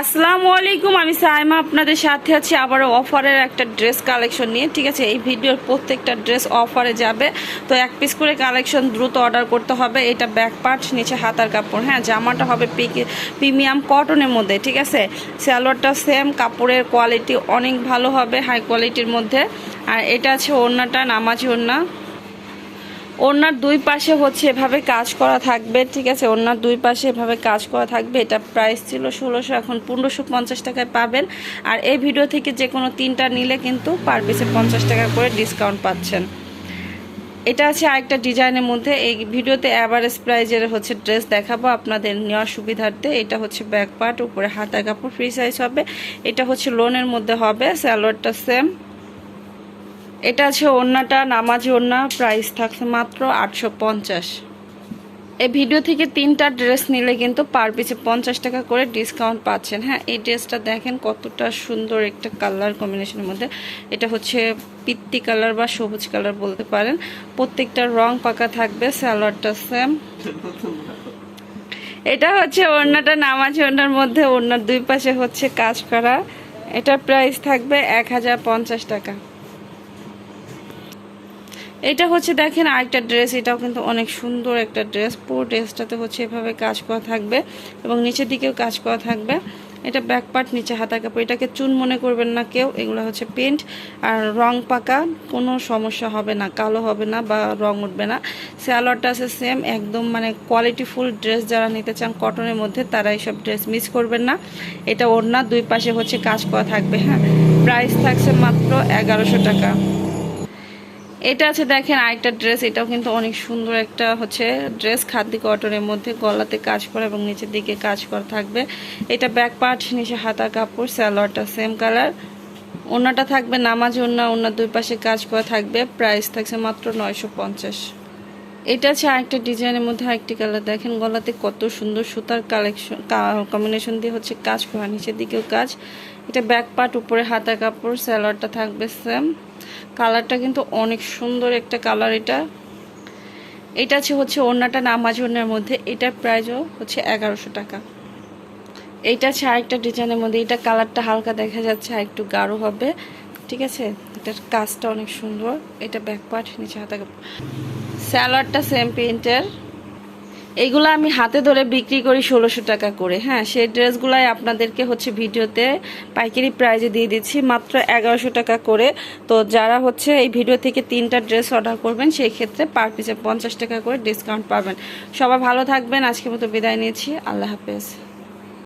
আসসালামু আলাইকুম, আমি সাইমা আপনাদের সাথে আছি। আবারও অফারের একটা ড্রেস কালেকশন নিয়ে, ঠিক আছে? এই ভিডিওর প্রত্যেকটা ড্রেস অফারে যাবে। তো এক পিস করে কালেকশন দ্রুত অর্ডার করতে হবে। এটা ব্যাক পার্ট, নিচে হাতার কাপড়। হ্যাঁ জামাটা হবে প্রিমিয়াম কটনের মধ্যে, ঠিক আছে? স্যালোয়ারটা সেম কাপড়ের কোয়ালিটি অনেক ভালো হবে হাই কোয়ালিটির মধ্যে। আর এটা আছে ওড়নাটা, নামাজি ওড়না। ওনার দুই পাশে হচ্ছে এভাবে কাজ করা থাকবে, ঠিক আছে? ওনার দুই পাশে এভাবে কাজ করা থাকবে। এটা প্রাইস ছিল ষোলোশো, এখন পনেরোশো পঞ্চাশ টাকায় পাবেন। আর এই ভিডিও থেকে যে কোনো তিনটা নিলে কিন্তু পার পিসে পঞ্চাশ টাকা করে ডিসকাউন্ট পাচ্ছেন। এটা আছে আরেকটা ডিজাইনের মধ্যে। এই ভিডিওতে অ্যাভারেজ প্রাইজের হচ্ছে ড্রেস দেখাবো আপনাদের নেওয়ার সুবিধার্থে। এটা হচ্ছে ব্যাক পার্ট উপরে হাতা কাপড় ফ্রি সাইজ হবে। এটা হচ্ছে লোনের মধ্যে হবে স্যালোয়ারটা সেম এটা আছে ওড়নাটা, নামাজি ওড়না প্রাইস থাকছে মাত্র আটশো পঞ্চাশ। এই ভিডিও থেকে তিনটা ড্রেস নিলে কিন্তু পার পিছে পঞ্চাশ টাকা করে ডিসকাউন্ট পাচ্ছেন। হ্যাঁ এই ড্রেসটা দেখেন কতটা সুন্দর একটা কালার কম্বিনেশনের মধ্যে। এটা হচ্ছে পিত্তি কালার বা সবুজ কালার বলতে পারেন। প্রত্যেকটা রং পাকা থাকবে স্যালোয়ারটা সেম এটা হচ্ছে ওড়নাটা, নামাজ ওড়নার মধ্যে ওড়নার দুই পাশে হচ্ছে কাজ করা। এটার প্রাইস থাকবে এক হাজার পঞ্চাশ টাকা। এটা হচ্ছে দেখেন আরেকটা ড্রেস এটাও কিন্তু অনেক সুন্দর একটা ড্রেস পুরো ড্রেসটাতে হচ্ছে এভাবে কাজ করা থাকবে এবং নিচের দিকেও কাজ করা থাকবে। এটা ব্যাক পার্ট নিচে হাতা কাপড়, এটাকে চুন মনে করবেন না কেউ, এগুলো হচ্ছে পেন্ট আর রং পাকা, কোনো সমস্যা হবে না, কালো হবে না বা রং উঠবে না। স্যালোয়ারটা আছে সেম একদম মানে কোয়ালিটিফুল ড্রেস যারা নিতে চান কটনের মধ্যে, তারা এইসব ড্রেস মিস করবেন না। এটা ওড়না, দুই পাশে হচ্ছে কাজ করা থাকবে হ্যাঁ। প্রাইস থাকছে মাত্র এগারোশো টাকা। এটা আছে দেখেন আরেকটা ড্রেস এটাও কিন্তু অনেক সুন্দর একটা হচ্ছে ড্রেস খাদি কটনের মধ্যে গলাতে কাজ করা এবং নিচের দিকে কাজ করা থাকবে। এটা ব্যাক পার্ট নিচে হাতা, কাপড় স্যালোয়ারটা সেম কালার ওনাটা থাকবে নামাজ ওনা ওনার দুই পাশে কাজ করা থাকবে। প্রাইস থাকছে মাত্র নয়শো পঞ্চাশ। এটা আছে আরেকটা ডিজাইনের মধ্যে আরেকটি কালার দেখেন গলাতে কত সুন্দর সুতার কালেকশন কম্বিনেশন দিয়ে হচ্ছে কাজ করা। নিচের দিকেও কাজ। এটা ব্যাক পার্ট উপরে হাতা কাপড় স্যালোয়ারটা থাকবে সেম কালারটা কিন্তু অনেক সুন্দর একটা কালার এটা। এটা আছে হচ্ছে ওড়নাটা নামাজ ওড়নার মধ্যে। এটার প্রাইসও হচ্ছে এগারোশো টাকা। এইটা আছে আরেকটা ডিজাইনের মধ্যে। এটা কালারটা হালকা দেখা যাচ্ছে, আর একটু গাঢ় হবে। ঠিক আছে? এটার কাজটা অনেক সুন্দর। এটা ব্যাক পার্ট নিচে হাতা কাপড়। স্যালাডটা সেম প্রিন্টের। এইগুলো আমি হাতে ধরে বিক্রি করি ষোলোশো টাকা করে। হ্যাঁ সেই ড্রেসগুলাই আপনাদেরকে হচ্ছে ভিডিওতে পাইকারি প্রাইজে দিয়ে দিচ্ছি, মাত্র এগারোশো টাকা করে। তো যারা হচ্ছে এই ভিডিও থেকে তিনটা ড্রেস অর্ডার করবেন, সেই ক্ষেত্রে পার পিসে পঞ্চাশ টাকা করে ডিসকাউন্ট পাবেন। সবাই ভালো থাকবেন, আজকের মতো বিদায় নিয়েছি আল্লাহ হাফেজ।